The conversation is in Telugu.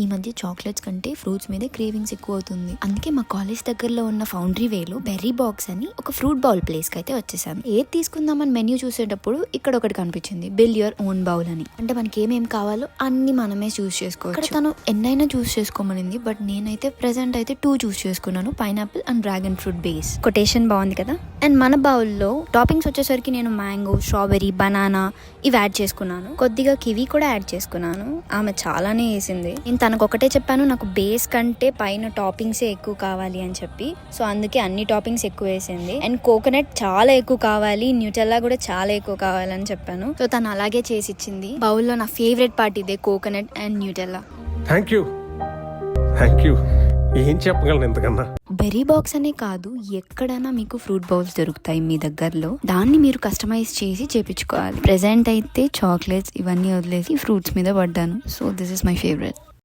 ఈ మధ్య చాక్లెట్స్ కంటే ఫ్రూట్స్ మీద క్రేవింగ్స్ ఎక్కువ అవుతుంది అందుకే మా కాలేజ్ దగ్గరలో ఉన్న ఫౌండరీ వేలో బెర్రీ బాక్స్ అని ఒక ఫ్రూట్ బౌల్ ప్లేస్కి అయితే వచ్చేసాం ఏది తీసుకుందామని మెన్యూ చూసేటప్పుడు ఇక్కడ ఒకటి కనిపించింది. బిల్ యువర్ ఓన్ బౌల్ అని. అంటే మనకి ఏమేమి కావాలో అన్ని మనమే చూస్ చేసుకోవచ్చు. తను ఎన్నైనా చూస్ చేసుకోమనింది బట్ నేనైతే ప్రెసెంట్ అయితే టూ చూస్ చేసుకున్నాను. Pineapple and dragon fruit base. Quotation బాగుంది కదా? అండ్ మన బౌల్లో టాపింగ్స్ వచ్చేసరికి నేను మ్యాంగో స్ట్రాబెరీ బనానా ఇవి యాడ్ చేసుకున్నాను. కొద్దిగా కివీ కూడా యాడ్ చేసుకున్నాను. ఆమె చాలానే వేసింది. నేను తనకు ఒకటే చెప్పాను నాకు బేస్ కంటే పైన టాపింగ్సే ఎక్కువ కావాలి అని చెప్పి. సో అందుకే అన్ని టాపింగ్స్ ఎక్కువ వేసింది. అండ్ కోకోనట్ చాలా ఎక్కువ కావాలి న్యూటెల్లా కూడా చాలా ఎక్కువ కావాలని చెప్పాను. సో తను అలాగే చేసి ఇచ్చింది బౌల్లో నా ఫేవరెట్ పార్ట్ ఇదే coconut and Nutella. Thank you thank you ఏం చెప్పగలను ఇంతకన్నా? బెర్రీ బాక్స్ అనే కాదు ఎక్కడైనా మీకు ఫ్రూట్ బౌల్స్ దొరుకుతాయి మీ దగ్గరలో. దాన్ని మీరు కస్టమైజ్ చేసి చేపించుకోవాలి. ప్రెసెంట్ అయితే చాక్లెట్స్ ఇవన్నీ వదిలేసి ఫ్రూట్స్ మీద పడ్డాను. So this is my favourite